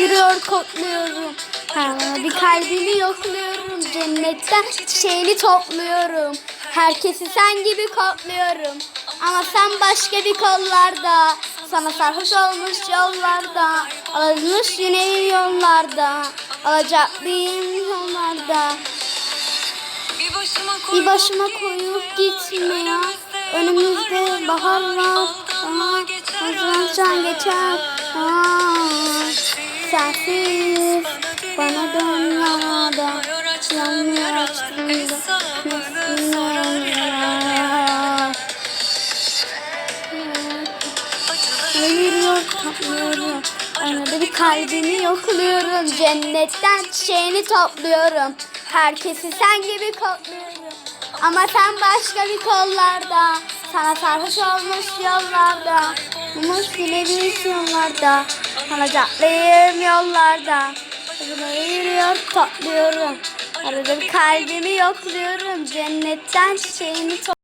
Yürüyor kokluyorum. Ha, bir kalbini yokluyorum. Cennetten çiçeğini topluyorum. Herkesi sen gibi kokluyorum. Ama sen başka bir kollarda. Sana sarhoş olmuş yollarda. Alınmış yine yollarda. Alacaklıyım yollarda. Bir başıma koyup gitme ya. Önümüzde bahar var. Ama Haziran geçer. Aa, sensiz bana. Yanmıyor açtığında. Yürüyor topluyorum. Arada bir kalbini yokluyorum. Cennetten çiçeğini topluyorum. Herkesi sen gibi kokluyorum. Ama sen başka bir kollarda. Sana sarhoş olmuş yollarda. Umuş bilebilmiş yollarda. Kalacaklıyım yollarda. Arada yürüyor topluyorum. Arada bir kalbimi yokluyorum. Cennetten çiçeğini topluyorum.